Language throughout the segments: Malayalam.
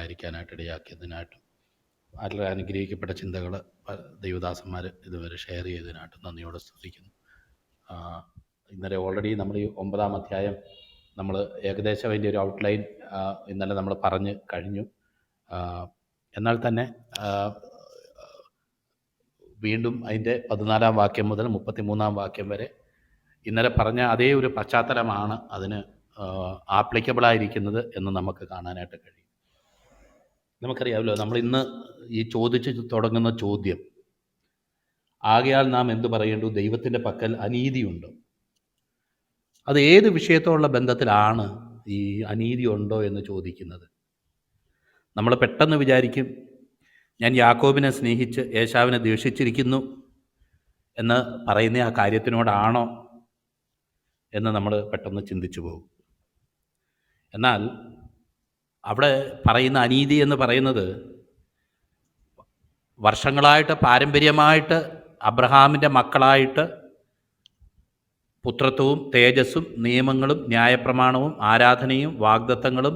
ആയിരിക്കാനായിട്ട് ഇടയാക്കിയതിനായിട്ടും അതിൽ അനുഗ്രഹിക്കപ്പെട്ട ചിന്തകൾ ദൈവദാസന്മാർ ഇതുവരെ ഷെയർ ചെയ്തതിനായിട്ടും നന്ദിയോടെ സ്തുതിക്കുന്നു. ഇന്നലെ ഓൾറെഡി നമ്മൾ ഈ ഒമ്പതാം അധ്യായം നമ്മൾ ഏകദേശം അതിന്റെ ഒരു ഔട്ട്ലൈൻ ഇന്നലെ നമ്മൾ പറഞ്ഞ് കഴിഞ്ഞു. എന്നാൽ തന്നെ വീണ്ടും അതിന്റെ പതിനാലാം വാക്യം മുതൽ മുപ്പത്തിമൂന്നാം വാക്യം വരെ ഇന്നലെ പറഞ്ഞ അതേ ഒരു പശ്ചാത്തലമാണ് അതിന് ആപ്ലിക്കബിളായിരിക്കുന്നത് എന്ന് നമുക്ക് കാണാനായിട്ട് കഴിയും. നമുക്കറിയാമല്ലോ നമ്മൾ ഇന്ന് ഈ ചോദിച്ച് തുടങ്ങുന്ന ചോദ്യം ആകയാൽ നാം എന്തു പറയേണ്ടു? ദൈവത്തിന്റെ പക്കൽ അനീതിയുണ്ടോ? അത് ഏത് വിഷയത്തോടുള്ള ബന്ധത്തിലാണ് ഈ അനീതി ഉണ്ടോ എന്ന് ചോദിക്കുന്നത്. നമ്മൾ പെട്ടെന്ന് വിചാരിക്കും ഞാൻ യാക്കോബിനെ സ്നേഹിച്ച് യേശാവിനെ ദ്വേഷിച്ചിരിക്കുന്നു എന്ന് പറയുന്ന ആ കാര്യത്തിനോടാണോ എന്ന് നമ്മൾ പെട്ടെന്ന് ചിന്തിച്ചു പോകും. എന്നാൽ അവിടെ പറയുന്ന അനീതി എന്ന് പറയുന്നത് വർഷങ്ങളായിട്ട് പാരമ്പര്യമായിട്ട് അബ്രഹാമിന്റെ മക്കളായിട്ട് പുത്രത്വവും തേജസ്സും നിയമങ്ങളും ന്യായപ്രമാണവും ആരാധനയും വാഗ്ദത്തങ്ങളും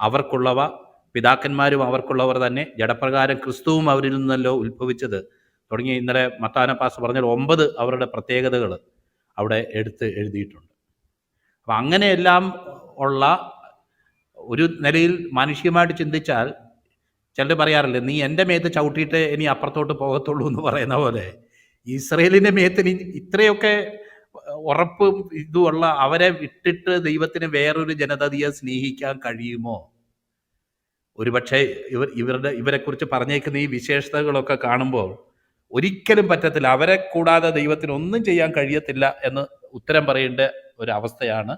അവർക്കുള്ളവ പിതാക്കന്മാരും അവർക്കുള്ളവർ തന്നെ ജഡപ്രകാരം ക്രിസ്തുവും അവരിൽ നിന്നല്ലോ ഉത്ഭവിച്ചത്. തുടങ്ങി ഇന്നലെ മത്താന പാസ് പറഞ്ഞാൽ ഒമ്പത് അവരുടെ പ്രത്യേകതകൾ അവിടെ എടുത്ത് എഴുതിയിട്ടുണ്ട്. അപ്പം അങ്ങനെയെല്ലാം ഉള്ള ഒരു നിലയിൽ മാനുഷികമായിട്ട് ചിന്തിച്ചാൽ ചിലർ പറയാറില്ലേ നീ എന്റെ മേത്ത് ചവിട്ടിയിട്ട് ഇനി അപ്പുറത്തോട്ട് പോകത്തുള്ളൂ എന്ന് പറയുന്ന പോലെ. ഇസ്രയേലിന്റെ മേത്തിന് ഇത്രയൊക്കെ ഉറപ്പും ഇതുമുള്ള അവരെ വിട്ടിട്ട് ദൈവത്തിന് വേറൊരു ജനതയെ സ്നേഹിക്കാൻ കഴിയുമോ? ഒരുപക്ഷെ ഇവർ ഇവരുടെ ഇവരെക്കുറിച്ച് പറഞ്ഞേക്കുന്ന ഈ വിശേഷതകളൊക്കെ കാണുമ്പോൾ ഒരിക്കലും പറ്റത്തില്ല. അവരെ കൂടാതെ ദൈവത്തിന് ഒന്നും ചെയ്യാൻ കഴിയത്തില്ല എന്ന് ഉത്തരം പറയേണ്ട ഒരു അവസ്ഥയാണ്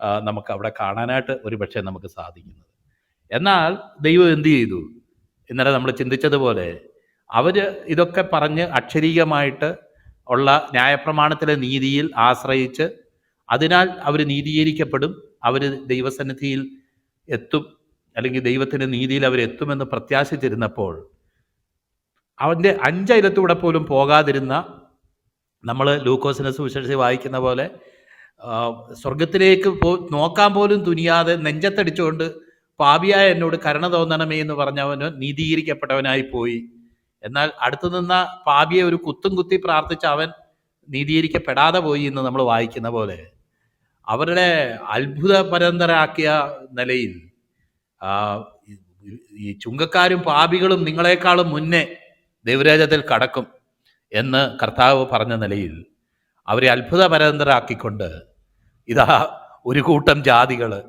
നമുക്ക് അവിടെ കാണാനായിട്ട് ഒരു പക്ഷേ നമുക്ക് സാധിക്കുന്നത്. എന്നാൽ ദൈവം എന്ത് ചെയ്തു? ഇന്നലെ നമ്മൾ ചിന്തിച്ചതുപോലെ അവർ ഇതൊക്കെ പറഞ്ഞ് അക്ഷരീകമായിട്ട് ഉള്ള ന്യായപ്രമാണത്തിലെ നീതിയിൽ ആശ്രയിച്ച് അതിനാൽ അവർ നീതീകരിക്കപ്പെടും അവർ ദൈവസന്നിധിയിൽ എത്തും അല്ലെങ്കിൽ ദൈവത്തിന്റെ നീതിയിൽ അവരെത്തുമെന്ന് പ്രത്യാശിച്ചിരുന്നപ്പോൾ അവന്റെ അഞ്ചയലത്തൂടെ പോലും പോകാതിരുന്ന നമ്മൾ ലൂക്കോസിനെ സുവിശേഷി വായിക്കുന്ന പോലെ സ്വർഗത്തിലേക്ക് പോ നോക്കാൻ പോലും തുനിയാതെ നെഞ്ചത്തടിച്ചുകൊണ്ട് പാപിയായ എന്നോട് കരുണ തോന്നണമേ എന്ന് പറഞ്ഞവന് നീതീകരിക്കപ്പെട്ടവനായി പോയി. എന്നാൽ അടുത്തു നിന്ന പാപിയെ ഒരു കുത്തും കുത്തി പ്രാർത്ഥിച്ച അവൻ നീതീകരിക്കപ്പെടാതെ പോയി എന്ന് നമ്മൾ വായിക്കുന്ന പോലെ. അവരുടെ അത്ഭുത പരന്തരാക്കിയ നിലയിൽ ഈ- ചുങ്കക്കാരും പാപികളും നിങ്ങളെക്കാളും മുന്നേ ദൈവരാജ്യത്തിൽ കടക്കും എന്ന് കർത്താവ് പറഞ്ഞ നിലയിൽ അവരെ അത്ഭുതപരന്തരാക്കിക്കൊണ്ട് ഇതാ ഒരു കൂട്ടം ജാതികൾ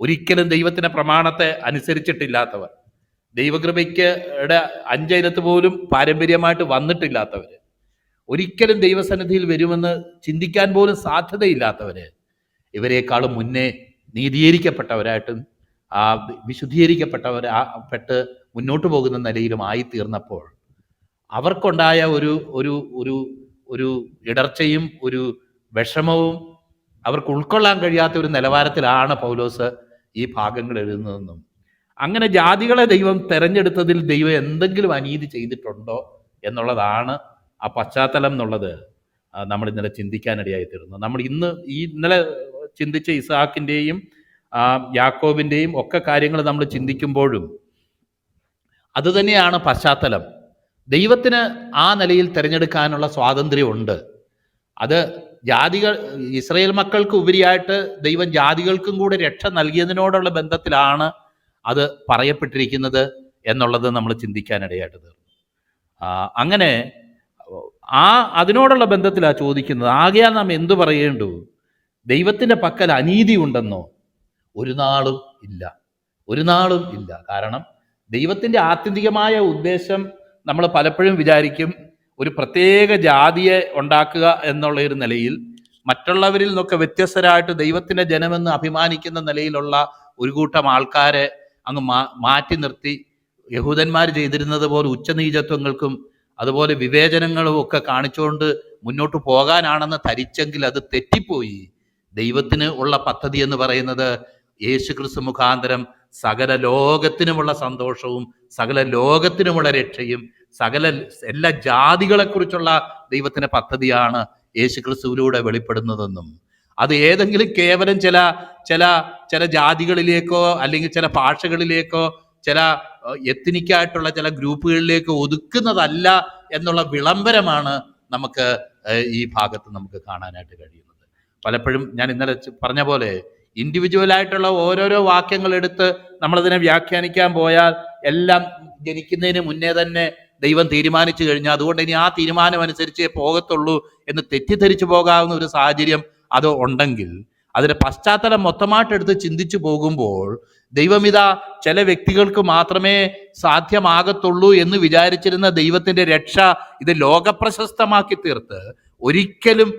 ഒരിക്കലും ദൈവത്തിന്റെ പ്രമാണത്തെ അനുസരിച്ചിട്ടില്ലാത്തവർ. ദൈവകൃപയ്ക്ക് അഞ്ചയിലത്ത് പോലും പാരമ്പര്യമായിട്ട് വന്നിട്ടില്ലാത്തവർ ഒരിക്കലും ദൈവസന്നിധിയിൽ വരുമെന്ന് ചിന്തിക്കാൻ പോലും സാധ്യതയില്ലാത്തവർ ഇവരെക്കാളും മുന്നേ നീതീകരിക്കപ്പെട്ടവരായിട്ടും ആ വിശുദ്ധീകരിക്കപ്പെട്ടവർ പെട്ട് മുന്നോട്ട് പോകുന്ന നിലയിലും ആയിത്തീർന്നപ്പോൾ അവർക്കുണ്ടായ ഒരു ഒരു ഒരു ഒരു ഇടർച്ചയും ഒരു വിഷമവും അവർക്ക് ഉൾക്കൊള്ളാൻ കഴിയാത്ത ഒരു നിലവാരത്തിലാണ് പൗലോസ് ഈ ഭാഗങ്ങൾ എഴുതുന്നതെന്നും. അങ്ങനെ ജാതികളെ ദൈവം തെരഞ്ഞെടുത്തതിൽ ദൈവം എന്തെങ്കിലും അനീതി ചെയ്തിട്ടുണ്ടോ എന്നുള്ളതാണ് ആ പശ്ചാത്തലം എന്നുള്ളത് നമ്മൾ ഇന്നലെ ചിന്തിക്കാനിടയായി തീർന്നു നമ്മൾ ഇന്ന് ഈ ഇന്നലെ ചിന്തിച്ച ഇസാക്കിന്റെയും യാക്കോബിന്റെയും ഒക്കെ കാര്യങ്ങൾ നമ്മൾ ചിന്തിക്കുമ്പോഴും അതുതന്നെയാണ് പശ്ചാത്തലം. ദൈവത്തിന് ആ നിലയിൽ തിരഞ്ഞെടുക്കാനുള്ള സ്വാതന്ത്ര്യമുണ്ട്. അത് ജാതികൾ ഇസ്രയേൽ മക്കൾക്ക് ഉപരിയായിട്ട് ദൈവം ജാതികൾക്കും കൂടെ രക്ഷ നൽകിയതിനോടുള്ള ബന്ധത്തിലാണ് അത് പറയപ്പെട്ടിരിക്കുന്നത് എന്നുള്ളത് നമ്മൾ ചിന്തിക്കാനിടയായിട്ട് തീർന്നു. അങ്ങനെ ആ അതിനോടുള്ള ബന്ധത്തിലാണ് ചോദിക്കുന്നത്. ആകെയാ നാം എന്തു പറയേണ്ടു? ദൈവത്തിന്റെ പക്കൽ അനീതി ഉണ്ടെന്നോ? ഒരു നാളും ഇല്ല. ഒരു നാളും ഇല്ല. കാരണം ദൈവത്തിന്റെ ആത്യന്തികമായ ഉദ്ദേശം നമ്മൾ പലപ്പോഴും വിചാരിക്കും ഒരു പ്രത്യേക ജാതിയെ ഉണ്ടാക്കുക എന്നുള്ള ഒരു നിലയിൽ മറ്റുള്ളവരിൽ നിന്നൊക്കെ വ്യത്യസ്തരായിട്ട് ദൈവത്തിന്റെ ജനമെന്ന് അഭിമാനിക്കുന്ന നിലയിലുള്ള ഒരു കൂട്ടം ആൾക്കാരെ അങ്ങ് മാറ്റി നിർത്തി യഹൂദന്മാർ ചെയ്തിരുന്നത് പോലെ ഉച്ചനീചത്വങ്ങൾക്കും അതുപോലെ വിവേചനങ്ങളും ഒക്കെ കാണിച്ചുകൊണ്ട് മുന്നോട്ട് പോകാനാണെന്ന് ധരിച്ചെങ്കിൽ അത് തെറ്റിപ്പോയി. ദൈവത്തിന് ഉള്ള പദ്ധതി എന്ന് പറയുന്നത് യേശു ക്രിസ്തു മുഖാന്തരം സകല ലോകത്തിനുമുള്ള സന്തോഷവും സകല ലോകത്തിനുമുള്ള രക്ഷയും സകല എല്ലാ ജാതികളെക്കുറിച്ചുള്ള ദൈവത്തിന്റെ പദ്ധതിയാണ് യേശു ക്രിസ്തുവിലൂടെ വെളിപ്പെടുന്നതെന്നും. അത് ഏതെങ്കിലും കേവലം ചില ചില ചില ജാതികളിലേക്കോ അല്ലെങ്കിൽ ചില ഭാഷകളിലേക്കോ ചില എത്തിനിക്കായിട്ടുള്ള ചില ഗ്രൂപ്പുകളിലേക്ക് ഒതുക്കുന്നതല്ല എന്നുള്ള വിളംബരമാണ് നമുക്ക് ഈ ഭാഗത്ത് നമുക്ക് കാണാനായിട്ട് കഴിയുന്നത്. പലപ്പോഴും ഞാൻ ഇന്നലെ പറഞ്ഞ പോലെ ഇൻഡിവിജ്വൽ ആയിട്ടുള്ള ഓരോരോ വാക്യങ്ങൾ എടുത്ത് നമ്മളതിനെ വ്യാഖ്യാനിക്കാൻ പോയാൽ എല്ലാം ജനിക്കുന്നതിന് മുന്നേ തന്നെ ദൈവം തീരുമാനിച്ചു കഴിഞ്ഞാൽ അതുകൊണ്ട് ഇനി ആ തീരുമാനം അനുസരിച്ചേ പോകത്തുള്ളൂ എന്ന് തെറ്റിദ്ധരിച്ചു പോകാവുന്ന ഒരു സാഹചര്യം അത് ഉണ്ടെങ്കിൽ അതിന്റെ പശ്ചാത്തലം മൊത്തമായിട്ട് എടുത്ത് ചിന്തിച്ചു പോകുമ്പോൾ ദൈവമിത ചില വ്യക്തികൾക്ക് മാത്രമേ സാധ്യമാകത്തുള്ളൂ എന്ന് വിചാരിച്ചിരുന്ന ദൈവത്തിന്റെ രക്ഷ ഇത് ലോകപ്രശസ്തമാക്കി തീർത്ത് ഒരിക്കലും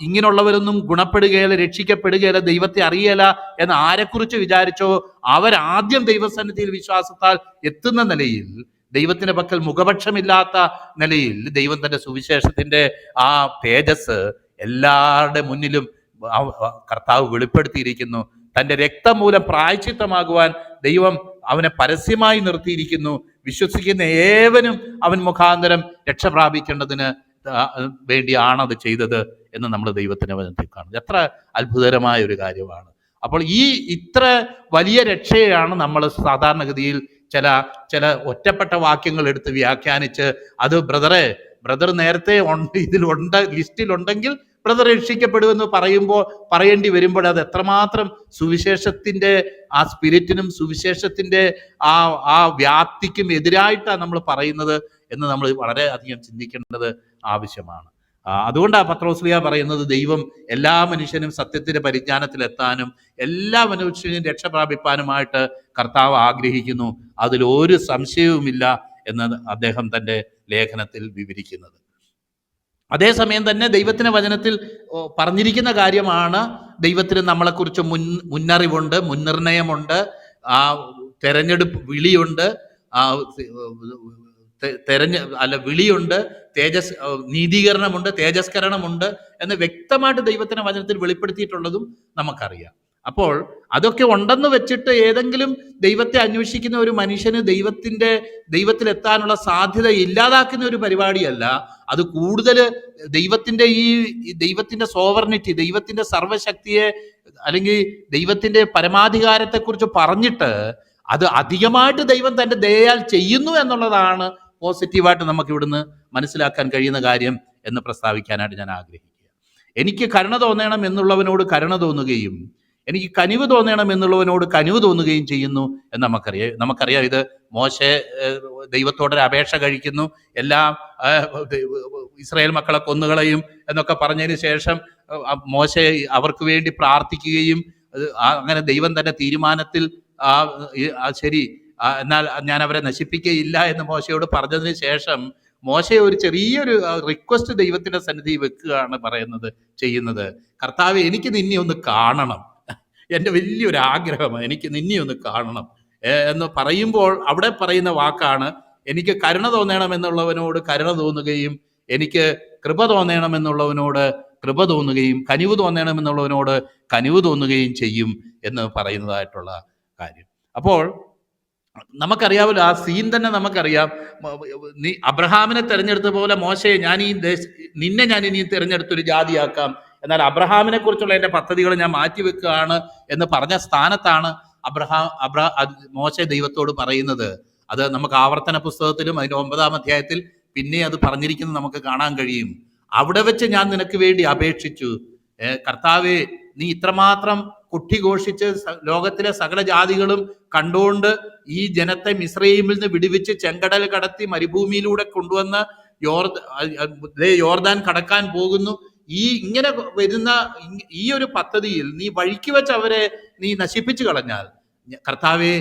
ഇങ്ങനെയുള്ളവരൊന്നും ഗുണപ്പെടുകയില്ല രക്ഷിക്കപ്പെടുകയില്ല ദൈവത്തെ അറിയല എന്ന് ആരെക്കുറിച്ച് വിചാരിച്ചോ? അവരാദ്യം ദൈവസന്നിധിയിൽ വിശ്വാസത്താൽ എത്തുന്ന നിലയിൽ ദൈവത്തിന്റെ പക്കൽ മുഖപക്ഷമില്ലാത്ത നിലയിൽ ദൈവം തന്റെ സുവിശേഷത്തിന്റെ ആ തേജസ് എല്ലാവരുടെ മുന്നിലും കർത്താവ് വെളിപ്പെടുത്തിയിരിക്കുന്നു. തന്റെ രക്തം മൂലം പ്രായച്ചിത്തമാകുവാൻ ദൈവം അവനെ പരസ്യമായി നിർത്തിയിരിക്കുന്നു. വിശ്വസിക്കുന്ന ഏവനും അവൻ മുഖാന്തരം രക്ഷ പ്രാപിക്കേണ്ടതിന് വേണ്ടിയാണ് അത് ചെയ്തത് എന്ന് നമ്മൾ ദൈവത്തിന്റെ വചനത്തിൽ കാണുന്നത് എത്ര അത്ഭുതകരമായ ഒരു കാര്യമാണ്. അപ്പോൾ ഈ ഇത്ര വലിയ രക്ഷയാണ് നമ്മൾ സാധാരണഗതിയിൽ ചില ചില ഒറ്റപ്പെട്ട വാക്യങ്ങൾ എടുത്ത് വ്യാഖ്യാനിച്ച് അത് ബ്രദറെ ബ്രദർ നേരത്തെ ഉണ്ട് ഇതിലുണ്ട് ലിസ്റ്റിലുണ്ടെങ്കിൽ ബ്രദർ രക്ഷിക്കപ്പെടുമെന്ന് പറയുമ്പോൾ പറയേണ്ടി വരുമ്പോൾ അത് എത്രമാത്രം സുവിശേഷത്തിന്റെ ആ സ്പിരിറ്റിനും സുവിശേഷത്തിന്റെ ആ ആ വ്യാപ്തിക്കും എതിരായിട്ടാണ് നമ്മൾ പറയുന്നത് എന്ന് നമ്മൾ വളരെ അധികം ചിന്തിക്കേണ്ടത് ആവശ്യമാണ്. അതുകൊണ്ടാണ് പത്രോസ്ലിയ പറയുന്നത് ദൈവം എല്ലാ മനുഷ്യനും സത്യത്തിന്റെ പരിജ്ഞാനത്തിലെത്താനും എല്ലാ മനുഷ്യനും രക്ഷ പ്രാപിപ്പാനുമായിട്ട് കർത്താവ് ആഗ്രഹിക്കുന്നു. അതിൽ ഒരു സംശയവുമില്ല എന്ന് അദ്ദേഹം തന്റെ ലേഖനത്തിൽ വിവരിക്കുന്നത്. അതേസമയം തന്നെ ദൈവത്തിന്റെ വചനത്തിൽ പറഞ്ഞിരിക്കുന്ന കാര്യമാണ് ദൈവത്തിന് നമ്മളെക്കുറിച്ച് മുൻ മുന്നറിവുണ്ട് മുൻനിർണയമുണ്ട് ആ തെരഞ്ഞെടുപ്പ് വിളിയുണ്ട് തെരഞ്ഞ അല്ല വിളിയുണ്ട് തേജസ് നീതീകരണമുണ്ട് തേജസ്കരണമുണ്ട് എന്ന് വ്യക്തമായിട്ട് ദൈവത്തിന്റെ വചനത്തിൽ വെളിപ്പെടുത്തിയിട്ടുള്ളതും നമുക്കറിയാം. അപ്പോൾ അതൊക്കെ ഉണ്ടെന്ന് വെച്ചിട്ട് ഏതെങ്കിലും ദൈവത്തെ അന്വേഷിക്കുന്ന ഒരു മനുഷ്യന് ദൈവത്തിന്റെ ദൈവത്തിൽ എത്താനുള്ള സാധ്യത ഇല്ലാതാക്കുന്ന ഒരു പരിപാടിയല്ല. അത് കൂടുതൽ ദൈവത്തിന്റെ ഈ ഈ ദൈവത്തിന്റെ സോവർണിറ്റി ദൈവത്തിന്റെ സർവശക്തിയെ അല്ലെങ്കിൽ ദൈവത്തിന്റെ പരമാധികാരത്തെക്കുറിച്ച് പറഞ്ഞിട്ട് അത് അധികമായിട്ട് ദൈവം തന്റെ ദയാൽ ചെയ്യുന്നു എന്നുള്ളതാണ് പോസിറ്റീവായിട്ട് നമുക്ക് ഇവിടുന്ന് മനസ്സിലാക്കാൻ കഴിയുന്ന കാര്യം എന്ന് പ്രസ്താവിക്കാനായിട്ട് ഞാൻ ആഗ്രഹിക്കുക. എനിക്ക് കരുണ തോന്നണം എന്നുള്ളവനോട് കരുണ തോന്നുകയും എനിക്ക് കനിവ് തോന്നണം എന്നുള്ളവനോട് കനിവ് തോന്നുകയും ചെയ്യുന്നു എന്ന് നമുക്കറിയാം. നമുക്കറിയാം ഇത് മോശ ദൈവത്തോടൊരു അപേക്ഷ കഴിക്കുന്നു. എല്ലാ ഇസ്രായേൽ മക്കളെ കൊന്നുകളയും എന്നൊക്കെ പറഞ്ഞതിന് ശേഷം മോശ അവർക്ക് വേണ്ടി പ്രാർത്ഥിക്കുകയും അങ്ങനെ ദൈവം തന്നെ തീരുമാനത്തിൽ ആ ശരി എന്നാൽ ഞാൻ അവരെ നശിപ്പിക്കുകയില്ല എന്ന് മോശയോട് പറഞ്ഞതിന് ശേഷം മോശ ഒരു ചെറിയൊരു റിക്വസ്റ്റ് ദൈവത്തിന്റെ സന്നിധി വെക്കുകയാണ് പറയുന്നത് ചെയ്യുന്നത്. കർത്താവ് എനിക്ക് നിന്നെ ഒന്ന് കാണണം. എന്റെ വലിയൊരു ആഗ്രഹം എനിക്ക് നിന്നെ ഒന്ന് കാണണം. എന്ന് പറയുമ്പോൾ അവിടെ പറയുന്ന വാക്കാണ് എനിക്ക് കരുണ തോന്നണമെന്നുള്ളവനോട് കരുണ തോന്നുകയും എനിക്ക് കൃപ തോന്നണമെന്നുള്ളവനോട് കൃപ തോന്നുകയും കനിവ് തോന്നണമെന്നുള്ളവനോട് കനിവ് തോന്നുകയും ചെയ്യും എന്ന് പറയുന്നതായിട്ടുള്ള കാര്യം. അപ്പോൾ നമുക്കറിയാമല്ലോ ആ സീൻ തന്നെ നമുക്കറിയാം. നീ അബ്രഹാമിനെ തെരഞ്ഞെടുത്ത പോലെ മോശയെ ഞാൻ ഈ ദേശ നിന്നെ ഞാൻ ഇനി തിരഞ്ഞെടുത്തൊരു ജാതിയാക്കാം. എന്നാൽ അബ്രഹാമിനെ കുറിച്ചുള്ള എന്റെ പദ്ധതികൾ ഞാൻ മാറ്റിവെക്കുകയാണ് എന്ന് പറഞ്ഞ സ്ഥാനത്താണ് അബ്രഹാം അബ്രഹ മോശ ദൈവത്തോട് പറയുന്നത്. അത് നമുക്ക് ആവർത്തന പുസ്തകത്തിലും അതിന്റെ ഒമ്പതാം അധ്യായത്തിൽ പിന്നെ അത് പറഞ്ഞിരിക്കുന്നത് നമുക്ക് കാണാൻ കഴിയും. അവിടെ വെച്ച് ഞാൻ നിനക്ക് വേണ്ടി അപേക്ഷിച്ചു. കർത്താവേ നീ ഇത്രമാത്രം കുട്ടിഘോഷിച്ച് ഘോഷിച്ച് ലോകത്തിലെ സകല ജാതികളും കണ്ടുകൊണ്ട് ഈ ജനത്തെ മിശ്രയിമിൽ നിന്ന് വിടുവിച്ച് ചെങ്കടൽ കടത്തി മരുഭൂമിയിലൂടെ കൊണ്ടുവന്ന് യോർദ യോർദാൻ കടക്കാൻ പോകുന്നു. ഈ ഇങ്ങനെ വരുന്ന ഈ ഒരു പദ്ധതിയിൽ നീ വഴിക്ക് വെച്ച് അവരെ നീ നശിപ്പിച്ചു കളഞ്ഞാൽ കർത്താവെ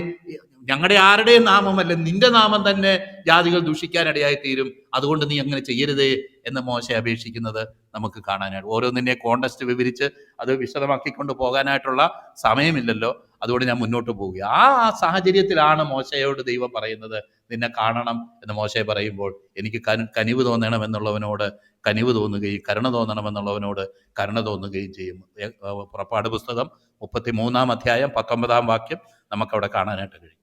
ഞങ്ങളുടെ ആരുടെയും നാമമല്ല നിന്റെ നാമം തന്നെ ജാതികൾ ദൂഷിക്കാനിടയായി തീരും അതുകൊണ്ട് നീ അങ്ങനെ ചെയ്യരുതേ എന്ന് മോശം അപേക്ഷിക്കുന്നത്. നമുക്ക് കാണാനായിട്ട്. ഓരോന്നിനെ കോണ്ടസ്റ്റ് വിവരിച്ച് അത് വിശദമാക്കിക്കൊണ്ട് പോകാനായിട്ടുള്ള സമയമില്ലല്ലോ. അതുകൊണ്ട് ഞാൻ മുന്നോട്ട് പോവുക ആ സാഹചര്യത്തിലാണ് മോശയോട് ദൈവം പറയുന്നത് നിന്നെ കാണണം എന്ന് മോശയെ പറയുമ്പോൾ എനിക്ക് കനി കനിവ് തോന്നണം എന്നുള്ളവനോട് കനിവ് തോന്നുകയും കരുണ തോന്നണം എന്നുള്ളവനോട് കരുണ തോന്നുകയും ചെയ്യും. പുറപ്പാട് പുസ്തകം മുപ്പത്തി മൂന്നാം അധ്യായം പത്തൊമ്പതാം വാക്യം നമുക്കവിടെ കാണാനായിട്ട് കഴിയും.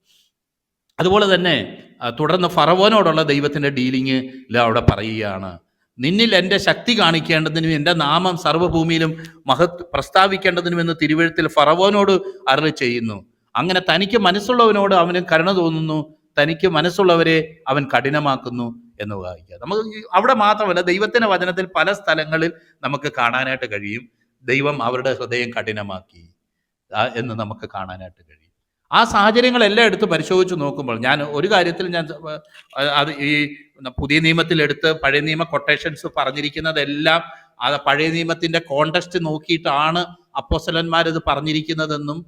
അതുപോലെ തന്നെ തുടർന്ന് ഫറവോനോടുള്ള ദൈവത്തിന്റെ ഡീലിംഗ് അവിടെ പറയുകയാണ് നിന്നിൽ എന്റെ ശക്തി കാണിക്കേണ്ടതിനും എന്റെ നാമം സർവഭൂമിയിലും മഹത് പ്രസ്താവിക്കേണ്ടതിനും എന്ന് തിരുവഴുത്തിൽ ഫറവോനോട് അരളി ചെയ്യുന്നു. അങ്ങനെ തനിക്ക് മനസ്സുള്ളവനോട് അവന് കരുണ തോന്നുന്നു. തനിക്ക് മനസ്സുള്ളവരെ അവൻ കഠിനമാക്കുന്നു എന്ന് വായിക്കുക. നമുക്ക് അവിടെ മാത്രമല്ല ദൈവത്തിന്റെ വചനത്തിൽ പല സ്ഥലങ്ങളിൽ നമുക്ക് കാണാനായിട്ട് കഴിയും. ദൈവം അവരുടെ ഹൃദയം കഠിനമാക്കി എന്ന് നമുക്ക് കാണാനായിട്ട് കഴിയും. ആ സാഹചര്യങ്ങളെല്ലാം എടുത്ത് പരിശോധിച്ച് നോക്കുമ്പോൾ ഞാൻ ഒരു കാര്യത്തിൽ ഞാൻ അത് ഈ പുതിയ നിയമത്തിൽ എടുത്ത് പഴയ നിയമ കൊട്ടേഷൻസ് പറഞ്ഞിരിക്കുന്നതെല്ലാം അത് പഴയ നിയമത്തിന്റെ കോണ്ടസ്റ്റ് നോക്കിയിട്ടാണ് അപ്പോസലന്മാർ ഇത് പറഞ്ഞിരിക്കുന്നതെന്നും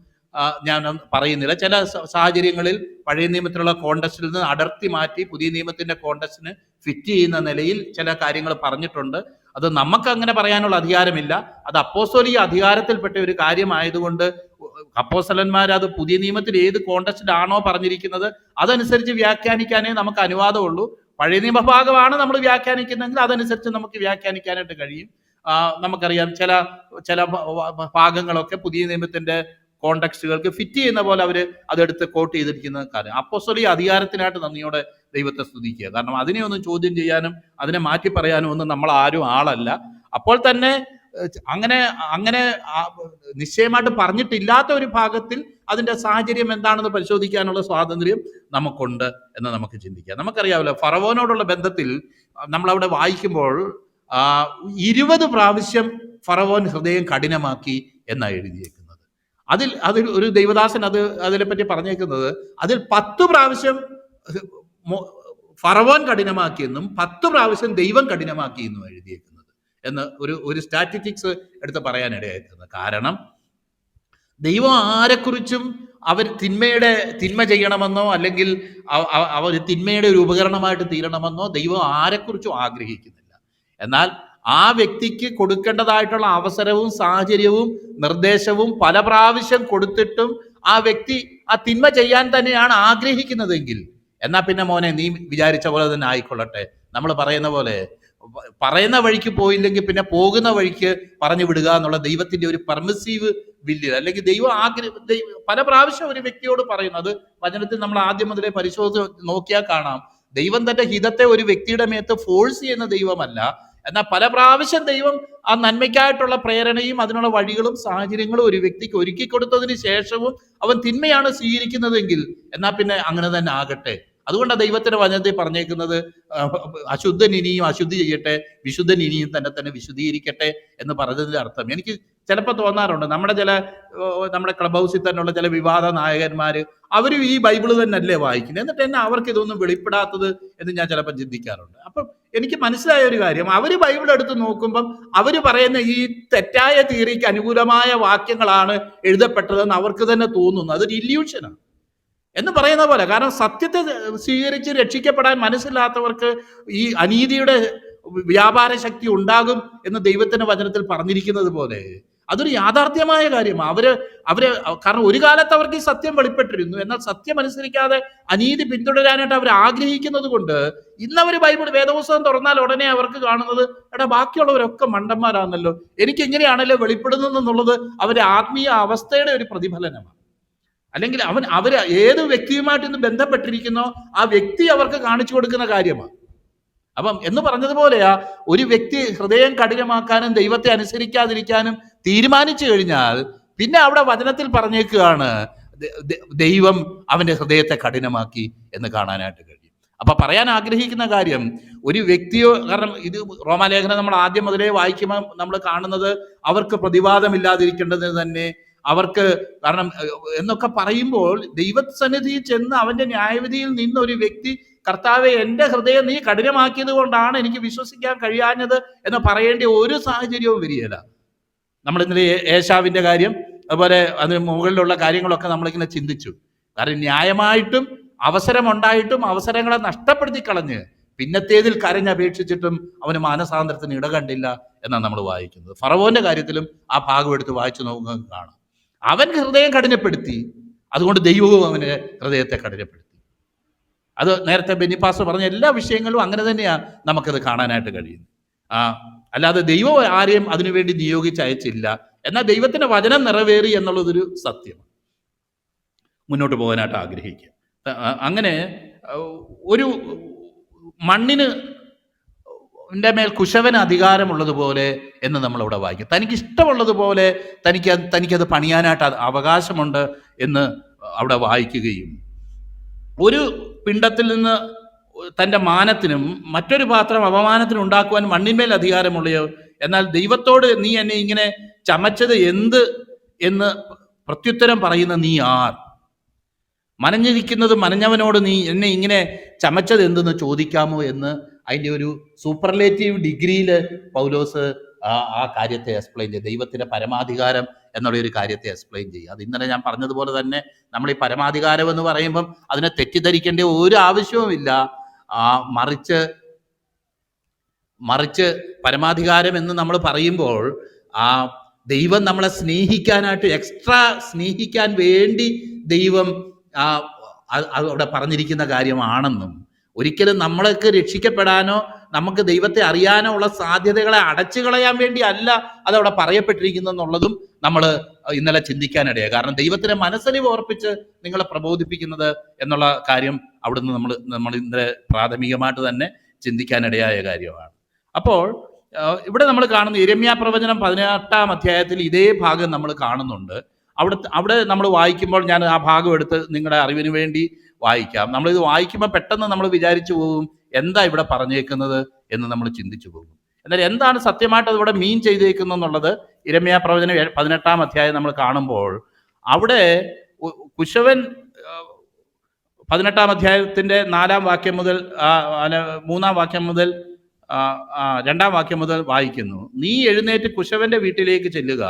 ഞാൻ പറയുന്നില്ല. ചില സാഹചര്യങ്ങളിൽ പഴയ നിയമത്തിലുള്ള കോണ്ടസ്റ്റിൽ നിന്ന് അടർത്തി മാറ്റി പുതിയ നിയമത്തിന്റെ കോണ്ടസ്റ്റിന് ഫിറ്റ് ചെയ്യുന്ന നിലയിൽ ചില കാര്യങ്ങൾ പറഞ്ഞിട്ടുണ്ട്. അത് നമുക്ക് അങ്ങനെ പറയാനുള്ള അധികാരമില്ല. അത് അപ്പോസോലി അധികാരത്തിൽപ്പെട്ട ഒരു കാര്യമായതുകൊണ്ട് അപ്പോസ്തലന്മാർ അത് പുതിയ നിയമത്തിൽ ഏത് കോണ്ടസ്റ്റിലാണോ പറഞ്ഞിരിക്കുന്നത് അതനുസരിച്ച് വ്യാഖ്യാനിക്കാനേ നമുക്ക് അനുവാദമുള്ളൂ. പഴയ നിയമഭാഗമാണ് നമ്മൾ വ്യാഖ്യാനിക്കുന്നതെങ്കിൽ അതനുസരിച്ച് നമുക്ക് വ്യാഖ്യാനിക്കാനായിട്ട് കഴിയും. നമുക്കറിയാം ചില ചില ഭാഗങ്ങളൊക്കെ പുതിയ നിയമത്തിന്റെ കോണ്ടക്സ്റ്റുകൾക്ക് ഫിറ്റ് ചെയ്യുന്ന പോലെ അവർ അതെടുത്ത് കോട്ട് ചെയ്തിരിക്കുന്ന കാര്യം. അപ്പോസ്തോലിക അധികാരത്തിനായിട്ട് നന്ദിയോടെ ദൈവത്തെ സ്തുതിക്കുക. കാരണം അതിനെ ഒന്നും ചോദ്യം ചെയ്യാനും അതിനെ മാറ്റി പറയാനും ഒന്നും നമ്മൾ ആരും ആളല്ല. അപ്പോൾ തന്നെ അങ്ങനെ അങ്ങനെ നിശ്ചയമായിട്ട് പറഞ്ഞിട്ടില്ലാത്ത ഒരു ഭാഗത്തിൽ അതിന്റെ സാഹചര്യം എന്താണെന്ന് പരിശോധിക്കാനുള്ള സ്വാതന്ത്ര്യം നമുക്കുണ്ട് എന്ന് നമുക്ക് ചിന്തിക്കാം. നമുക്കറിയാമല്ലോ ഫറവോനോടുള്ള ബന്ധത്തിൽ നമ്മളവിടെ വായിക്കുമ്പോൾ ഇരുപത് പ്രാവശ്യം ഫറവോൻ ഹൃദയം കഠിനമാക്കി എന്നാണ് എഴുതിയേക്കുന്നത്. അതിൽ അതിൽ ഒരു ദൈവദാസൻ അത് അതിനെപ്പറ്റി പറഞ്ഞേക്കുന്നത് അതിൽ പത്ത് പ്രാവശ്യം ഫറവോൻ കഠിനമാക്കിയെന്നും പത്ത് പ്രാവശ്യം ദൈവം കഠിനമാക്കിയെന്നും എഴുതിയേക്കുന്നത്. എന്ന് ഒരു ഒരു സ്റ്റാറ്റിസ്റ്റിക്സ് എടുത്ത് പറയാനിടയായിരുന്നു കാരണം ദൈവം ആരെക്കുറിച്ചും അവർ തിന്മയുടെ തിന്മ ചെയ്യണമെന്നോ അല്ലെങ്കിൽ അവ- അവ- അവർ തിന്മയുടെ ഒരു ഉപകരണമായിട്ട് തീരണമെന്നോ ദൈവം ആരെക്കുറിച്ചും ആഗ്രഹിക്കുന്നില്ല. എന്നാൽ ആ വ്യക്തിക്ക് കൊടുക്കേണ്ടതായിട്ടുള്ള അവസരവും സാഹചര്യവും നിർദ്ദേശവും പല പ്രാവശ്യം കൊടുത്തിട്ടും ആ വ്യക്തി ആ തിന്മ ചെയ്യാൻ തന്നെയാണ് ആഗ്രഹിക്കുന്നതെങ്കിൽ എന്നാൽ പിന്നെ മോനെ നീ വിചാരിച്ച പോലെ തന്നെ ആയിക്കൊള്ളട്ടെ. നമ്മൾ പറയുന്ന പോലെ പറയുന്ന വഴിക്ക് പോയില്ലെങ്കിൽ പിന്നെ പോകുന്ന വഴിക്ക് പറഞ്ഞു വിടുക എന്നുള്ള ദൈവത്തിന്റെ ഒരു പെർമിസീവ് വില്ല് അല്ലെങ്കിൽ ദൈവം ആഗ്രഹ പല പ്രാവശ്യം ഒരു വ്യക്തിയോട് പറയുന്നത് വചനത്തിൽ നമ്മൾ ആദ്യം മുതലേ പരിശോധിച്ച് നോക്കിയാൽ കാണാം. ദൈവം തന്റെ ഹിതത്തെ ഒരു വ്യക്തിയുടെ മേത്ത് ഫോഴ്സ് ചെയ്യുന്ന ദൈവമല്ല. എന്നാൽ പല പ്രാവശ്യം ദൈവം ആ നന്മയ്ക്കായിട്ടുള്ള പ്രേരണയും അതിനുള്ള വഴികളും സാഹചര്യങ്ങളും ഒരു വ്യക്തിക്ക് ഒരുക്കി കൊടുത്തതിന് ശേഷവും അവൻ തിന്മയാണ് സ്വീകരിക്കുന്നതെങ്കിൽ എന്നാൽ പിന്നെ അങ്ങനെ തന്നെ ആകട്ടെ. അതുകൊണ്ടാണ് ദൈവത്തിന്റെ വചനത്തിൽ പറഞ്ഞേക്കുന്നത് അശുദ്ധൻ ഇനിയും അശുദ്ധി ചെയ്യട്ടെ വിശുദ്ധൻ ഇനിയും തന്നെ തന്നെ വിശുദ്ധീകരിക്കട്ടെ എന്ന് പറഞ്ഞതിന്റെ അർത്ഥം. എനിക്ക് ചിലപ്പോൾ തോന്നാറുണ്ട് നമ്മുടെ ചില നമ്മുടെ ക്ലബ് ഹൗസിൽ തന്നെയുള്ള ചില വിവാദ നായകന്മാര് അവരും ഈ ബൈബിൾ തന്നെയല്ലേ വായിക്കുന്നത്? എന്നിട്ട് എന്നെ അവർക്ക് ഇതൊന്നും വെളിപ്പെടാത്തത് എന്ന് ഞാൻ ചിലപ്പോൾ ചിന്തിക്കാറുണ്ട്. അപ്പം എനിക്ക് മനസ്സിലായ ഒരു കാര്യം അവർ ബൈബിൾ എടുത്ത് നോക്കുമ്പം അവർ പറയുന്ന ഈ തെറ്റായ തിയറിക്ക് അനുകൂലമായ വാക്യങ്ങളാണ് എഴുതപ്പെട്ടതെന്ന് അവർക്ക് തന്നെ തോന്നുന്നു. അതൊരു ഇല്യൂഷനാണ്. എന്ന് പറയുന്ന പോലെ കാരണം സത്യത്തെ സ്വീകരിച്ച് രക്ഷിക്കപ്പെടാൻ മനസ്സില്ലാത്തവർക്ക് ഈ അനീതിയുടെ വ്യാപാര ശക്തി ഉണ്ടാകും എന്ന് ദൈവത്തിന്റെ വചനത്തിൽ പറഞ്ഞിരിക്കുന്നത് പോലെ അതൊരു യാഥാർത്ഥ്യമായ കാര്യമാണ്. അവർ അവർ കാരണം ഒരു കാലത്ത് അവർക്ക് ഈ സത്യം വെളിപ്പെട്ടിരുന്നു. എന്നാൽ സത്യം അനുസരിക്കാതെ അനീതി പിന്തുടരാനായിട്ട് അവർ ആഗ്രഹിക്കുന്നത് കൊണ്ട് ഇന്ന് അവർ ബൈബിൾ വേദപുസ്തകം തുറന്നാൽ ഉടനെ അവർക്ക് കാണുന്നത് എടാ ബാക്കിയുള്ളവരൊക്കെ മണ്ടന്മാരാണല്ലോ. എനിക്ക് എങ്ങനെയാണല്ലോ വെളിപ്പെടുന്നതെന്നുള്ളത് അവരുടെ ആത്മീയ അവസ്ഥയുടെ ഒരു പ്രതിഫലനമാണ്. അല്ലെങ്കിൽ അവൻ അവർ ഏത് വ്യക്തിയുമായിട്ട് ഇന്ന് ബന്ധപ്പെട്ടിരിക്കുന്നോ ആ വ്യക്തി അവർക്ക് കാണിച്ചു കൊടുക്കുന്ന കാര്യമാണ് അപ്പം എന്ന് പറഞ്ഞതുപോലെയാ ഒരു വ്യക്തി ഹൃദയം കഠിനമാക്കാനും ദൈവത്തെ അനുസരിക്കാതിരിക്കാനും തീരുമാനിച്ചു കഴിഞ്ഞാൽ പിന്നെ അവിടെ വചനത്തിൽ പറഞ്ഞേക്കുകയാണ് ദൈവം അവന്റെ ഹൃദയത്തെ കഠിനമാക്കി എന്ന് കാണാനായിട്ട് കഴിയും. അപ്പൊ പറയാൻ ആഗ്രഹിക്കുന്ന കാര്യം ഒരു വ്യക്തിയോ കാരണം ഇത് റോമാലേഖനം നമ്മൾ ആദ്യം മുതലേ വായിക്കുമ്പോൾ നമ്മൾ കാണുന്നത് അവർക്ക് പ്രതിവാദമില്ലാതിരിക്കേണ്ടതിന് തന്നെ അവർക്ക് കാരണം എന്നൊക്കെ പറയുമ്പോൾ ദൈവസന്നിധിയിൽ ചെന്ന് അവന്റെ ന്യായവിധിയിൽ നിന്ന് ഒരു വ്യക്തി കർത്താവെ എന്റെ ഹൃദയം നീ കഠിനമാക്കിയത് കൊണ്ടാണ് എനിക്ക് വിശ്വസിക്കാൻ കഴിയാഞ്ഞത് എന്ന് പറയേണ്ട ഒരു സാഹചര്യവും വരികയില്ല. നമ്മൾ ഇന്നലെ ഏ- ഏശാവിന്റെ കാര്യം അതുപോലെ അതിന് മുകളിലുള്ള കാര്യങ്ങളൊക്കെ നമ്മളിങ്ങനെ ചിന്തിച്ചു. കാരണം ന്യായമായിട്ടും അവസരമുണ്ടായിട്ടും അവസരങ്ങളെ നഷ്ടപ്പെടുത്തി കളഞ്ഞ് പിന്നത്തേതിൽ കരഞ്ഞപേക്ഷിച്ചിട്ടും അവന് മാനസാന്തരത്തിന് ഇടകണ്ടില്ല എന്നാണ് നമ്മൾ വായിക്കുന്നത്. ഫറവോന്റെ കാര്യത്തിലും ആ ഭാഗം എടുത്ത് വായിച്ചു നോക്കുക കാണാം. അവൻ ഹൃദയം കഠിനപ്പെടുത്തി. അതുകൊണ്ട് ദൈവവും അവന് ഹൃദയത്തെ കഠിനപ്പെടുത്തി. അത് നേരത്തെ ബെന്നിപ്പാസ് പറഞ്ഞ എല്ലാ വിഷയങ്ങളും അങ്ങനെ തന്നെയാണ് നമുക്കത് കാണാനായിട്ട് കഴിയുന്നത്. ആ അല്ലാതെ ദൈവം ആരെയും അതിനുവേണ്ടി നിയോഗിച്ച് അയച്ചില്ല. എന്നാൽ ദൈവത്തിന്റെ വചനം നിറവേറി എന്നുള്ളതൊരു സത്യമാണ്. മുന്നോട്ട് പോകാനായിട്ട് ആഗ്രഹിക്കുക. അങ്ങനെ ഒരു മണ്ണിന് ന്റെ മേൽ കുശവന് അധികാരമുള്ളതുപോലെ എന്ന് നമ്മൾ നമ്മളവിടെ വായിക്കും. തനിക്ക് ഇഷ്ടമുള്ളതുപോലെ തനിക്ക് തനിക്കത് പണിയാനായിട്ട് അവകാശമുണ്ട് എന്ന് അവിടെ വായിക്കുകയും ഒരു പിണ്ടത്തിൽ നിന്ന് തന്റെ മാനത്തിനും മറ്റൊരു പാത്രം അപമാനത്തിനും ഉണ്ടാക്കുവാൻ മണ്ണിന്മേൽ അധികാരമുള്ളയോ എന്നാൽ ദൈവത്തോട് നീ എന്നെ ഇങ്ങനെ ചമച്ചത് എന്ത് എന്ന് പ്രത്യുത്തരം പറയുന്ന നീ ആർ? മനഞ്ഞിരിക്കുന്നത് മനഞ്ഞവനോട് നീ എന്നെ ഇങ്ങനെ ചമച്ചത് എന്തെന്ന് ചോദിക്കാമോ എന്ന് അതിന്റെ ഒരു സൂപ്പർലേറ്റീവ് ഡിഗ്രിയിൽ പൗലോസ് ആ കാര്യത്തെ എക്സ്പ്ലെയിൻ ചെയ്യും. ദൈവത്തിന്റെ പരമാധികാരം എന്നുള്ള ഒരു കാര്യത്തെ എക്സ്പ്ലെയിൻ ചെയ്യും. അത് ഇന്നലെ ഞാൻ പറഞ്ഞതുപോലെ തന്നെ നമ്മൾ ഈ പരമാധികാരം എന്ന് പറയുമ്പം അതിനെ തെറ്റിദ്ധരിക്കേണ്ട ഒരു ആവശ്യവുമില്ല മറിച്ച് മറിച്ച് പരമാധികാരം എന്ന് നമ്മൾ പറയുമ്പോൾ ആ ദൈവം നമ്മളെ സ്നേഹിക്കാനായിട്ട് എക്സ്ട്രാ സ്നേഹിക്കാൻ വേണ്ടി ദൈവം അവിടെ പറഞ്ഞിരിക്കുന്ന കാര്യമാണെന്നും ഒരിക്കലും നമ്മളൊക്കെ രക്ഷിക്കപ്പെടാനോ നമുക്ക് ദൈവത്തെ അറിയാനോ ഉള്ള സാധ്യതകളെ അടച്ചു കളയാൻ വേണ്ടി അല്ല അതവിടെ പറയപ്പെട്ടിരിക്കുന്നു എന്നുള്ളതും നമ്മൾ ഇന്നലെ ചിന്തിക്കാനിടയാണ് കാരണം ദൈവത്തിന്റെ മനസ്സിനെ ഓർപ്പിച്ച് നിങ്ങളെ പ്രബോധിപ്പിക്കുന്നത് എന്നുള്ള കാര്യം അവിടുന്ന് നമ്മൾ നമ്മൾ ഇന്നലെ പ്രാഥമികമായിട്ട് തന്നെ ചിന്തിക്കാനിടയായ കാര്യമാണ്. അപ്പോൾ ഇവിടെ നമ്മൾ കാണുന്ന ഇരമ്യ പ്രവചനം പതിനെട്ടാം അധ്യായത്തിൽ ഇതേ ഭാഗം നമ്മൾ കാണുന്നുണ്ട്. അവിടെ അവിടെ നമ്മൾ വായിക്കുമ്പോൾ ഞാൻ ആ ഭാഗം എടുത്ത് നിങ്ങളുടെ അറിവിന് വേണ്ടി വായിക്കാം. നമ്മൾ ഇത് വായിക്കുമ്പോൾ പെട്ടെന്ന് നമ്മൾ വിചാരിച്ചു പോകും എന്താ ഇവിടെ പറഞ്ഞേക്കുന്നത് എന്ന് നമ്മൾ ചിന്തിച്ചു പോകും. എന്നാൽ എന്താണ് സത്യമായിട്ട് അതിവിടെ മീൻ ചെയ്തേക്കുന്നത് എന്നുള്ളത് ഇരമ്യ പ്രവചനം പതിനെട്ടാം അധ്യായം നമ്മൾ കാണുമ്പോൾ അവിടെ കുശവൻ പതിനെട്ടാം അധ്യായത്തിന്റെ നാലാം വാക്യം മുതൽ മൂന്നാം വാക്യം മുതൽ രണ്ടാം വാക്യം മുതൽ വായിക്കുന്നു. നീ എഴുന്നേറ്റ് കുശവന്റെ വീട്ടിലേക്ക് ചെല്ലുക.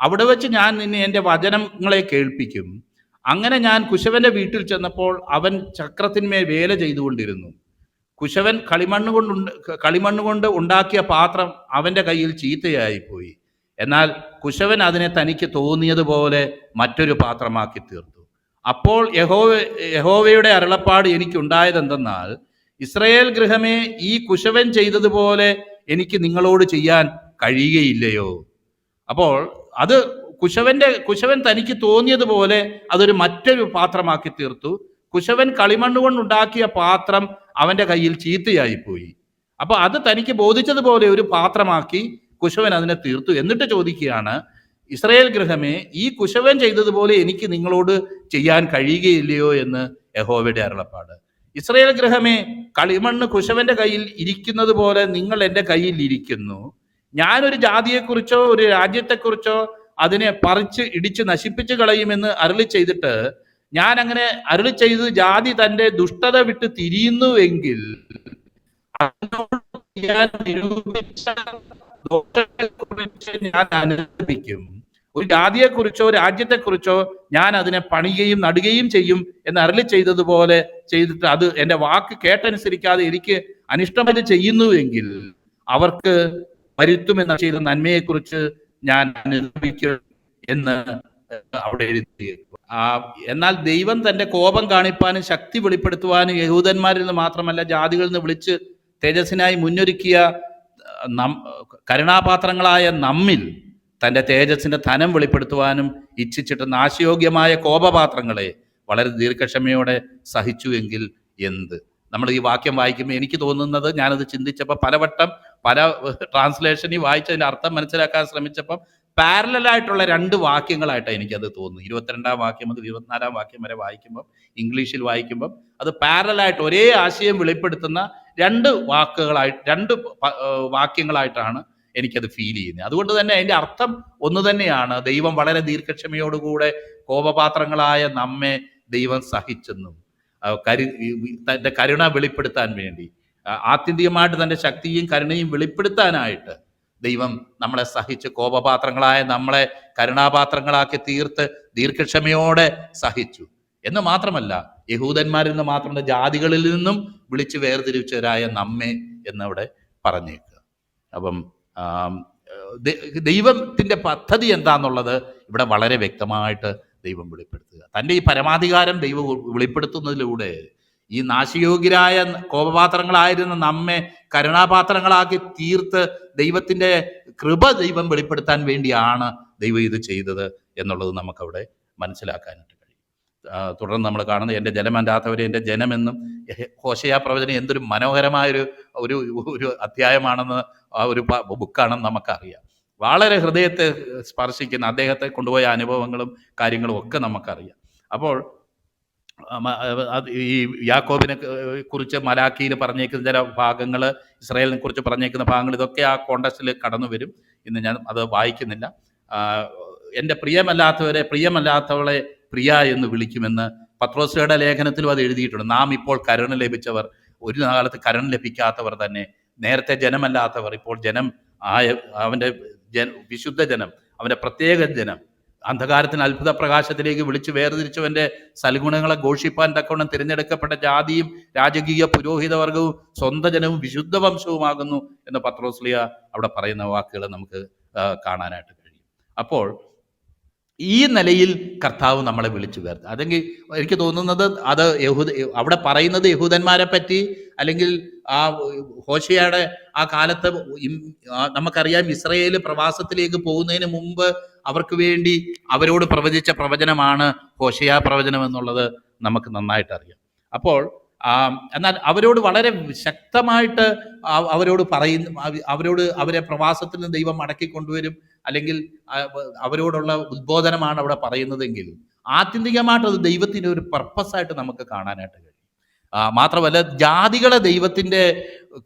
അവിടെ വെച്ച് ഞാൻ നിന്നെ എന്റെ വചനങ്ങളെ കേൾപ്പിക്കും. അങ്ങനെ ഞാൻ കുശവന്റെ വീട്ടിൽ ചെന്നപ്പോൾ അവൻ ചക്രത്തിന്മേൽ വേല ചെയ്തുകൊണ്ടിരുന്നു. കുശവൻ കളിമണ്ണ് കൊണ്ട് കളിമണ്ണ് കൊണ്ട് ഉണ്ടാക്കിയ പാത്രം അവന്റെ കയ്യിൽ ചീത്തയായിപ്പോയി. എന്നാൽ കുശവൻ അതിനെ തനിക്ക് തോന്നിയതുപോലെ മറ്റൊരു പാത്രമാക്കി തീർത്തു. അപ്പോൾ യഹോവ യഹോവയുടെ അരുളപ്പാട് എനിക്കുണ്ടായതെന്തെന്നാൽ ഇസ്രയേൽ ഗൃഹമേ ഈ കുശവൻ ചെയ്തതുപോലെ എനിക്ക് നിങ്ങളോട് ചെയ്യാൻ കഴിയുകയില്ലയോ? അപ്പോൾ അത് കുശവന്റെ കുശവൻ തനിക്ക് തോന്നിയതുപോലെ അതൊരു മറ്റൊരു പാത്രമാക്കി തീർത്തു. കുശവൻ കളിമണ്ണ് കൊണ്ടുണ്ടാക്കിയ പാത്രം അവന്റെ കയ്യിൽ ചീത്തയായിപ്പോയി. അപ്പൊ അത് തനിക്ക് ബോധിച്ചതുപോലെ ഒരു പാത്രമാക്കി കുശവൻ അതിനെ തീർത്തു. എന്നിട്ട് ചോദിക്കുകയാണ് ഇസ്രയേൽ ഗൃഹമേ ഈ കുശവൻ ചെയ്തതുപോലെ എനിക്ക് നിങ്ങളോട് ചെയ്യാൻ കഴിയുകയില്ലയോ എന്ന് യഹോവയുടെ അരുളപ്പാട്. ഇസ്രയേൽ ഗൃഹമേ കളിമണ്ണ് കുശവന്റെ കയ്യിൽ ഇരിക്കുന്നത് പോലെ നിങ്ങൾ എന്റെ കയ്യിൽ ഇരിക്കുന്നു. ഞാനൊരു ജാതിയെക്കുറിച്ചോ ഒരു രാജ്യത്തെക്കുറിച്ചോ അതിനെ പറിച്ച് ഇടിച്ച് നശിപ്പിച്ച് കളയുമെന്ന് അരുളി ചെയ്തിട്ട് ഞാൻ അങ്ങനെ അരുളി ചെയ്ത് ജാതി തന്റെ ദുഷ്ടത വിട്ട് തിരിയുന്നുവെങ്കിൽ ഞാൻ അനുഭവിക്കും ഒരു ജാതിയെക്കുറിച്ചോ രാജ്യത്തെക്കുറിച്ചോ ഞാൻ അതിനെ പണിയുകയും നടുകയും ചെയ്യും എന്ന് അരളി ചെയ്തതുപോലെ ചെയ്തിട്ട് അത് എന്റെ വാക്ക് കേട്ടനുസരിക്കാതെ എനിക്ക് അനിഷ്ടമത് ചെയ്യുന്നുവെങ്കിൽ അവർക്ക് വരുത്തുമെന്ന ചെയ്ത നന്മയെക്കുറിച്ച് ഞാൻ അനുഭവിക്കും എന്ന് അവിടെ ആ, എന്നാൽ ദൈവം തന്റെ കോപം കാണിപ്പാനും ശക്തി വെളിപ്പെടുത്തുവാനും യഹൂദന്മാരിൽ നിന്ന് മാത്രമല്ല ജാതികളിൽ നിന്ന് വിളിച്ച് തേജസ്സിനായി മുന്നൊരുക്കിയ കരുണാപാത്രങ്ങളായ നമ്മിൽ തന്റെ തേജസ്സിന്റെ ധനം വെളിപ്പെടുത്തുവാനും ഇച്ഛിച്ചിട്ട് നാശയോഗ്യമായ കോപപാത്രങ്ങളെ വളരെ ദീർഘക്ഷമയോടെ സഹിച്ചുവെങ്കിൽ എന്ത്? നമ്മൾ ഈ വാക്യം വായിക്കുമ്പോൾ എനിക്ക് തോന്നുന്നത് ഞാനത് ചിന്തിച്ചപ്പോൾ പലവട്ടം പല ട്രാൻസ്ലേഷൻ ട്രാൻസ്ലേഷനിൽ വായിച്ചതിന്റെ അർത്ഥം മനസ്സിലാക്കാൻ ശ്രമിച്ചപ്പം പാരലായിട്ടുള്ള രണ്ട് വാക്യങ്ങളായിട്ട് എനിക്കത് തോന്നുന്നു ഇരുപത്തിരണ്ടാം വാക്യം മുതൽ ഇരുപത്തിനാലാം വാക്യം വരെ വായിക്കുമ്പം ഇംഗ്ലീഷിൽ വായിക്കുമ്പം അത് പാരലായിട്ട് ഒരേ ആശയം വെളിപ്പെടുത്തുന്ന രണ്ട് വാക്കുകളായിട്ട് രണ്ട് വാക്യങ്ങളായിട്ടാണ് എനിക്കത് ഫീൽ ചെയ്യുന്നത്. അതുകൊണ്ട് തന്നെ അതിന്റെ അർത്ഥം ഒന്ന് തന്നെയാണ്. ദൈവം വളരെ ദീർഘക്ഷമയോടുകൂടെ കോപപാത്രങ്ങളായ നമ്മെ ദൈവം സഹിച്ചെന്നും. കരു തന്റെ കരുണ വെളിപ്പെടുത്താൻ വേണ്ടി ആത്യന്തികമായിട്ട് തന്റെ ശക്തിയും കരുണയും വെളിപ്പെടുത്താനായിട്ട് ദൈവം നമ്മളെ സഹിച്ച് കോപപാത്രങ്ങളായ നമ്മളെ കരുണാപാത്രങ്ങളാക്കി തീർത്ത് ദീർഘക്ഷമയോടെ സഹിച്ചു. എന്ന് മാത്രമല്ല യഹൂദന്മാരിൽ നിന്ന് മാത്രമല്ല ജാതികളിൽ നിന്നും വിളിച്ച് വേർതിരിച്ചവരായ നമ്മെ എന്നവിടെ പറഞ്ഞേക്കുക അപ്പം ദൈവത്തിന്റെ പദ്ധതി എന്താന്നുള്ളത് ഇവിടെ വളരെ വ്യക്തമായിട്ട് ദൈവം വെളിപ്പെടുത്തുക. തന്റെ ഈ പരമാധികാരം ദൈവം വെളിപ്പെടുത്തുന്നതിലൂടെ ഈ നാശയോഗ്യരായ കോപപാത്രങ്ങളായിരുന്ന നമ്മെ കരുണാപാത്രങ്ങളാക്കി തീർത്ത് ദൈവത്തിന്റെ കൃപ ദൈവം വെളിപ്പെടുത്താൻ വേണ്ടിയാണ് ദൈവം ഇത് ചെയ്തത് എന്നുള്ളത് നമുക്കവിടെ മനസ്സിലാക്കാനായിട്ട് കഴിയും. തുടർന്ന് നമ്മൾ കാണുന്നത് എന്റെ ജനമല്ലാത്തവരെ എന്റെ ജനമെന്നും ഹോശയാ പ്രവചനം എന്തൊരു മനോഹരമായൊരു ഒരു ഒരു അധ്യായമാണെന്ന് ആ ഒരു ബുക്കാണെന്ന് നമുക്കറിയാം. വളരെ ഹൃദയത്തെ സ്പർശിക്കുന്ന അദ്ദേഹത്തെ കൊണ്ടുപോയ അനുഭവങ്ങളും കാര്യങ്ങളും ഒക്കെ നമുക്കറിയാം. അപ്പോൾ ഈ യാക്കോബിനെ കുറിച്ച് മലാക്കിയിൽ പറഞ്ഞേക്കുന്ന ചില ഭാഗങ്ങൾ ഇസ്രായേലിനെ കുറിച്ച് പറഞ്ഞേക്കുന്ന ഭാഗങ്ങൾ ഇതൊക്കെ ആ കോണ്ടസ്റ്റിൽ കടന്നു വരും. ഇന്ന് ഞാൻ അത് വായിക്കുന്നില്ല. എന്റെ പ്രിയമല്ലാത്തവരെ പ്രിയമല്ലാത്തവളെ പ്രിയ എന്ന് വിളിക്കുമെന്ന് പത്രോസയുടെ ലേഖനത്തിലും അത് എഴുതിയിട്ടുണ്ട്. നാം ഇപ്പോൾ കരുണ ലഭിച്ചവർ ഒരു കാലത്ത് കരുണ ലഭിക്കാത്തവർ തന്നെ. നേരത്തെ ജനമല്ലാത്തവർ ഇപ്പോൾ ജനം ആയ അവന്റെ ജന വിശുദ്ധ ജനം അവന്റെ പ്രത്യേക ജനം. അന്ധകാരത്തിന് അത്ഭുത പ്രകാശത്തിലേക്ക് വിളിച്ചു വേർതിരിച്ചവന്റെ സൽഗുണങ്ങളെ ഘോഷിപ്പാൻ തക്കവണ്ണം തിരഞ്ഞെടുക്കപ്പെട്ട ജാതിയും രാജകീയ പുരോഹിതവർഗവും സ്വന്തം ജനവും വിശുദ്ധ വംശവുമാകുന്നു എന്ന് പത്രോസ്ലിയ അവിടെ പറയുന്ന വാക്കുകൾ നമുക്ക് കാണാനായിട്ട് കഴിയും. അപ്പോൾ ഈ നിലയിൽ കർത്താവ് നമ്മളെ വിളിച്ചു വേർത്ത് അതെങ്കിൽ എനിക്ക് തോന്നുന്നത് അത് യഹൂദ അവിടെ പറയുന്നത് യഹൂദന്മാരെ പറ്റി അല്ലെങ്കിൽ ആ ഹോഷയുടെ ആ കാലത്ത് നമുക്കറിയാം ഇസ്രയേൽ പ്രവാസത്തിലേക്ക് പോകുന്നതിന് മുമ്പ് അവർക്ക് വേണ്ടി അവരോട് പ്രവചിച്ച പ്രവചനമാണ് ഹോഷയ പ്രവചനം എന്നുള്ളത് നമുക്ക് നന്നായിട്ട് അറിയാം. അപ്പോൾ എന്നാൽ അവരോട് വളരെ ശക്തമായിട്ട് അവരോട് പറയുന്നു അവരോട് അവരെ പ്രവാസത്തിൽ നിന്ന് ദൈവം മടക്കി കൊണ്ടുവരും. അല്ലെങ്കിൽ അവരോടുള്ള ഉദ്ബോധനമാണ് അവിടെ പറയുന്നതെങ്കിൽ ആത്യന്തികമായിട്ട് അത് ദൈവത്തിന്റെ ഒരു പർപ്പസായിട്ട് നമുക്ക് കാണാനായിട്ട് കഴിയും. മാത്രമല്ല ജാതികളെ ദൈവത്തിന്റെ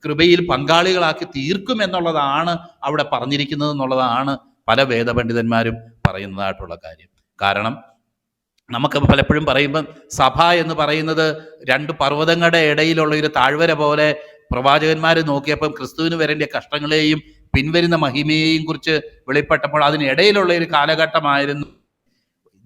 കൃപയിൽ പങ്കാളികളാക്കി തീർക്കും എന്നുള്ളതാണ് അവിടെ പറഞ്ഞിരിക്കുന്നത് എന്നുള്ളതാണ് പല വേദപണ്ഡിതന്മാരും പറയുന്നതായിട്ടുള്ള കാര്യം. കാരണം നമുക്ക് പലപ്പോഴും പറയുമ്പം സഭ എന്ന് പറയുന്നത് രണ്ട് പർവതങ്ങളുടെ ഇടയിലുള്ള ഒരു താഴ്വര പോലെ പ്രവാചകന്മാർ നോക്കിയപ്പം ക്രിസ്തുവിന് വരേണ്ട കഷ്ടങ്ങളെയും പിൻവരുന്ന മഹിമയെയും കുറിച്ച് വെളിപ്പെട്ടപ്പോൾ അതിനിടയിലുള്ള ഒരു കാലഘട്ടമായിരുന്നു.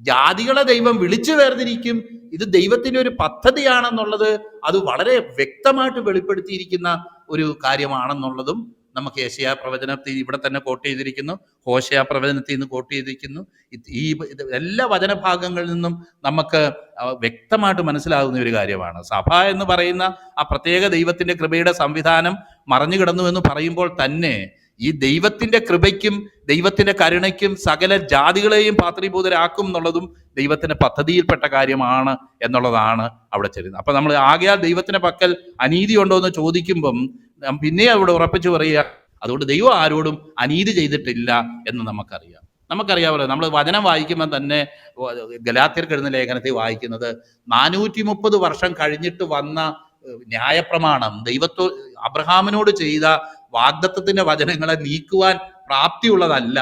ജാതികളെ ദൈവം വിളിച്ചു വേർതിരിക്കും. ഇത് ദൈവത്തിന്റെ ഒരു പദ്ധതിയാണെന്നുള്ളത് അത് വളരെ വ്യക്തമായിട്ട് വെളിപ്പെടുത്തിയിരിക്കുന്ന ഒരു കാര്യമാണെന്നുള്ളതും നമുക്ക് ഏഷ്യാ പ്രവചനത്തിൽ ഇവിടെ തന്നെ കോട്ട് ചെയ്തിരിക്കുന്നു. ഹോഷയാ പ്രവചനത്തിൽ നിന്ന് കോട്ട് ചെയ്തിരിക്കുന്നു. ഈ എല്ലാ വചനഭാഗങ്ങളിൽ നിന്നും നമുക്ക് വ്യക്തമായിട്ട് മനസ്സിലാകുന്ന ഒരു കാര്യമാണ്. സഭ എന്ന് പറയുന്ന ആ പ്രത്യേക ദൈവത്തിന്റെ കൃപയുടെ സംവിധാനം മറഞ്ഞു കിടന്നു എന്ന് പറയുമ്പോൾ തന്നെ ഈ ദൈവത്തിന്റെ കൃപയ്ക്കും ദൈവത്തിന്റെ കരുണയ്ക്കും സകല ജാതികളെയും പാത്രീഭൂതരാക്കും എന്നുള്ളതും ദൈവത്തിന്റെ പദ്ധതിയിൽപ്പെട്ട കാര്യമാണ് എന്നുള്ളതാണ് അവിടെ ചെല്ലുന്നത്. അപ്പൊ നമ്മൾ ആകെയാൽ ദൈവത്തിന്റെ പക്കൽ അനീതി ഉണ്ടോ എന്ന് ചോദിക്കുമ്പം പിന്നെ അവിടെ ഉറപ്പിച്ചു പറയുക അതുകൊണ്ട് ദൈവം ആരോടും അനീതി ചെയ്തിട്ടില്ല എന്ന് നമുക്കറിയാം. നമുക്കറിയാമല്ലോ നമ്മൾ വചനം വായിക്കുമ്പോൾ തന്നെ ഗലാത്യർക്ക് എഴുന്ന ലേഖനത്തിൽ വായിക്കുന്നത് നാനൂറ്റി മുപ്പത് വർഷം കഴിഞ്ഞിട്ട് വന്ന ന്യായപ്രമാണം ദൈവത്തോ അബ്രഹാമിനോട് ചെയ്ത വാഗ്ദത്തത്തിന്റെ വചനങ്ങളെ നീക്കുവാൻ പ്രാപ്തിയുള്ളതല്ല.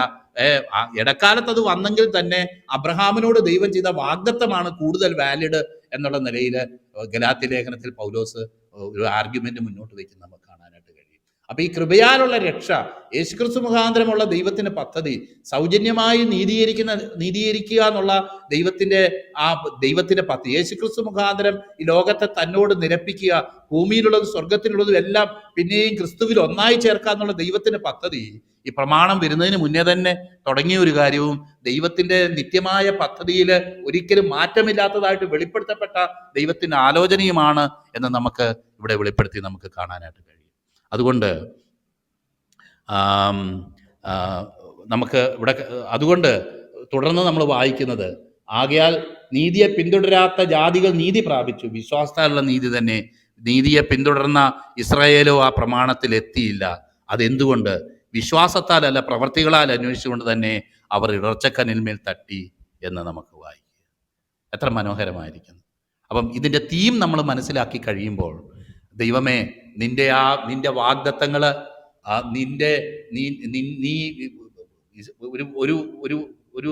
ഇടക്കാലത്ത് അത് വന്നെങ്കിൽ തന്നെ അബ്രഹാമിനോട് ദൈവം ചെയ്ത വാഗ്ദത്തമാണ് കൂടുതൽ വാലിഡ് എന്നുള്ള നിലയിൽ ഗലാത്തി ലേഖനത്തിൽ പൗലോസ് ഒരു ആർഗ്യുമെന്റ് മുന്നോട്ട് വയ്ക്കും നമുക്ക്. അപ്പൊ ഈ കൃപയാലുള്ള രക്ഷ യേശുക്രിസ്തു മുഖാന്തരമുള്ള ദൈവത്തിന്റെ പദ്ധതി സൗജന്യമായി നീതീകരിക്കുന്ന നീതീകരിക്കുക എന്നുള്ള ദൈവത്തിന്റെ ആ ദൈവത്തിന്റെ പദ്ധതി യേശുക്രിസ്തു മുഖാന്തരം ഈ ലോകത്തെ തന്നോട് നിരപ്പിക്കുക ഭൂമിയിലുള്ളതും സ്വർഗത്തിലുള്ളതും എല്ലാം പിന്നെയും ക്രിസ്തുവിൽ ഒന്നായി ചേർക്കുക എന്നുള്ള ദൈവത്തിന്റെ പദ്ധതി ഈ പ്രമാണം വരുന്നതിന് മുന്നേ തന്നെ തുടങ്ങിയ ഒരു കാര്യവും ദൈവത്തിന്റെ നിത്യമായ പദ്ധതിയിൽ ഒരിക്കലും മാറ്റമില്ലാത്തതായിട്ട് വെളിപ്പെടുത്തപ്പെട്ട ദൈവത്തിന്റെ ആലോചനയുമാണ് എന്ന് നമുക്ക് ഇവിടെ വെളിപ്പെടുത്തി നമുക്ക് കാണാനായിട്ട് കഴിയും. അതുകൊണ്ട് നമുക്ക് ഇവിടെ അതുകൊണ്ട് തുടർന്ന് നമ്മൾ വായിക്കുന്നത് ആകയാൽ നീതിയെ പിന്തുടരാത്ത ജാതികൾ നീതി പ്രാപിച്ചു. വിശ്വാസത്താലുള്ള നീതി തന്നെ നീതിയെ പിന്തുടർന്ന ഇസ്രായേലോ ആ പ്രമാണത്തിൽ എത്തിയില്ല. അതെന്തുകൊണ്ട്? വിശ്വാസത്താലല്ല പ്രവർത്തികളാൽ അന്വേഷിച്ചുകൊണ്ട് തന്നെ അവർ ഇടർച്ചക്കനിന്മേൽ തട്ടി എന്ന് നമുക്ക് വായിക്കുക എത്ര മനോഹരമായിരിക്കുന്നു. അപ്പം ഇതിന്റെ തീം നമ്മൾ മനസ്സിലാക്കി കഴിയുമ്പോൾ ദൈവമേ നിന്റെ ആ നിന്റെ വാഗ്ദത്തങ്ങൾ നിന്റെ നീ നീ- ഒരു ഒരു ഒരു ഒരു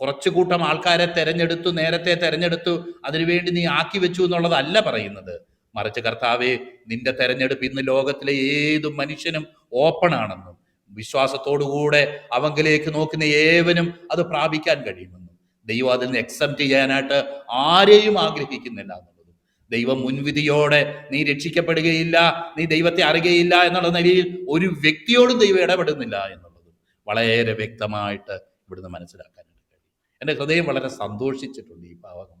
കുറച്ചു കൂട്ടം ആൾക്കാരെ തെരഞ്ഞെടുത്തു നേരത്തെ തെരഞ്ഞെടുത്തു അതിനുവേണ്ടി നീ ആക്കി വെച്ചു എന്നുള്ളതല്ല പറയുന്നത്. മറിച്ച് കർത്താവെ നിന്റെ തെരഞ്ഞെടുപ്പ് ഇന്ന് ലോകത്തിലെ ഏത് മനുഷ്യനും ഓപ്പൺ ആണെന്നും വിശ്വാസത്തോടുകൂടെ അവങ്കിലേക്ക് നോക്കുന്ന ഏവനും അത് പ്രാപിക്കാൻ കഴിയുമെന്നും. ദൈവം അതിൽ നിന്ന് എക്സെപ്റ്റ് ചെയ്യാനായിട്ട് ആരെയും ആഗ്രഹിക്കുന്നില്ല ദൈവം മുൻവിധിയോടെ നീ രക്ഷിക്കപ്പെടുകയില്ല നീ ദൈവത്തെ അറിയുകയില്ല എന്നുള്ള നിലയിൽ ഒരു വ്യക്തിയോടും ദൈവം ഇടപെടുന്നില്ല എന്നുള്ളത് വളരെ വ്യക്തമായിട്ട് ഇവിടുന്ന് മനസ്സിലാക്കാനായിട്ട് കഴിയും. എന്റെ ഹൃദയം വളരെ സന്തോഷിച്ചിട്ടുണ്ട് ഈ ഭാഗം